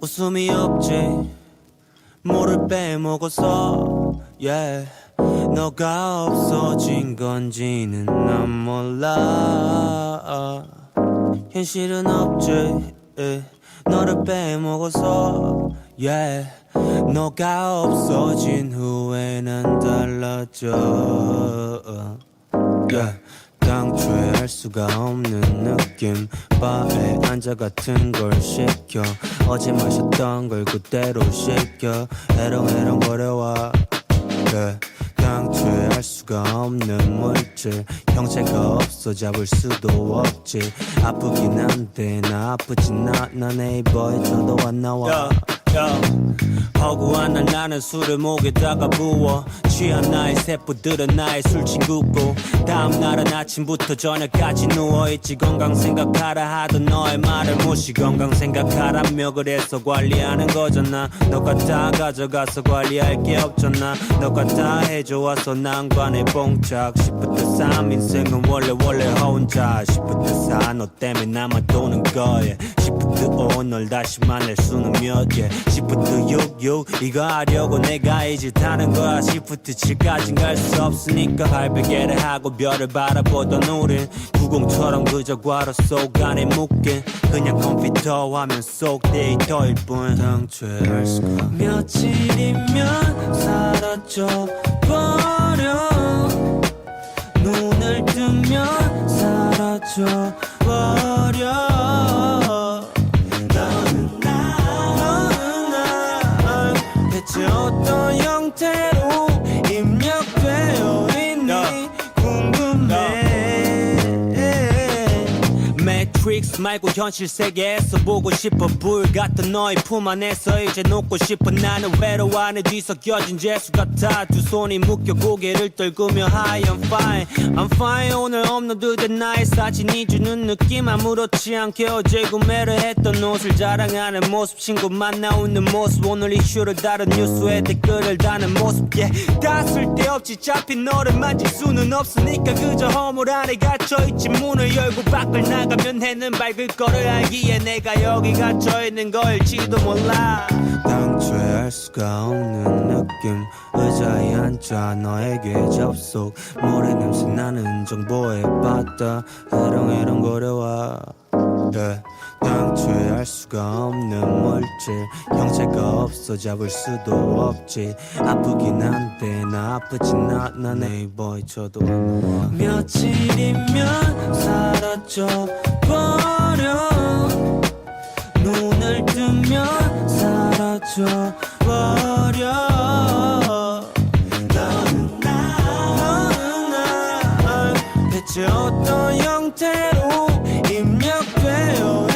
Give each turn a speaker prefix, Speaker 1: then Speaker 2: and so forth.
Speaker 1: 웃음이 없지 뭐를 빼먹어서 yeah. 너가 없어진 건지는 난 몰라 현실은 없지. 너를 빼먹어서 yeah. 너가 없어진 후에 난 달라져 yeah. 당초에 알 수가 없는 느낌 바에 앉아 같은 걸 시켜 어제 마셨던 걸 그대로 시켜. 해롱해롱 거려와. yeah. 당초에 알 수가 없는 물질. 형체가 없어 잡을 수도 없지. 아프긴 한데 나 아프진 않아 네이버에 저도 안 나와 허구한 날 나는 술을 목에다가 부어. 취한 나의 세포들은 나의 술 친구고. 다음 날은 아침부터 저녁까지 누워있지. 건강 생각하라 하던 너의 말을 무시 건강 생각하라며 그래서 관리하는 거잖아. 너가 다 가져가서 관리할 게 없잖아. 너가 다 해줘와서 난관에 봉착. 시부터 삼 인생은 원래 원래 혼자 시부터 사너 때문에 나만 도는 거야 시부터 오늘 다시 만날 수는 몇개. 시부터 육육 이거 하려고 내가 이 짓 하는 거야. 시부터 7까진 갈 수 없으니까 발베개를 하고 별을 바라보던 우린 구공처럼 그저 과로 속 안에 묶인 그냥 컴퓨터 화면 속 데이터일 뿐. 알 수가 며칠이면 사라져 버 사라져 버려. 너는 나 너는 나. 대체 어떤 형태로 매트릭스 말고 현실 세계에서 보고 싶어. 불 같던 너의 품 안에서 이제 녹고 싶어. 나는 외로워 안에 뒤섞여진 재수 같아. 두 손이 묶여 고개를 떨구며 Hi I'm fine. I'm fine. 오늘 업로드된 나의 사진이 주는 느낌 아무렇지 않게 어제 구매를 했던 옷을 자랑하는 모습. 친구 만나 웃는 모습. 오늘 이슈를 다룬 뉴스에 댓글을 다는 모습. Yeah. 다 쓸데없이 잡힌 너를 만질 수는 없으니까 그저 허물 안에 갇혀있지. 문을 열고 밖을 나가면 해는 밝을 거를 알기에 내가 여기 갇혀 있는 걸지도 몰라. 당초에 알 수가 없는 느낌. 의자에 앉아 너에게 접속. 모래 냄새 나는 정보에 빠다 해롱해롱 거려와 yeah. 당초에 알 수가 없는 물질 형체가 없어 잡을 수도 없지. 아프긴 한데 나 아프진 않아 네이버에 나와 며칠이면 사라져 버려. 눈을 뜨면 사라져 버려. 너는 나 너는 나. 대체 어떤 형태 입력돼요.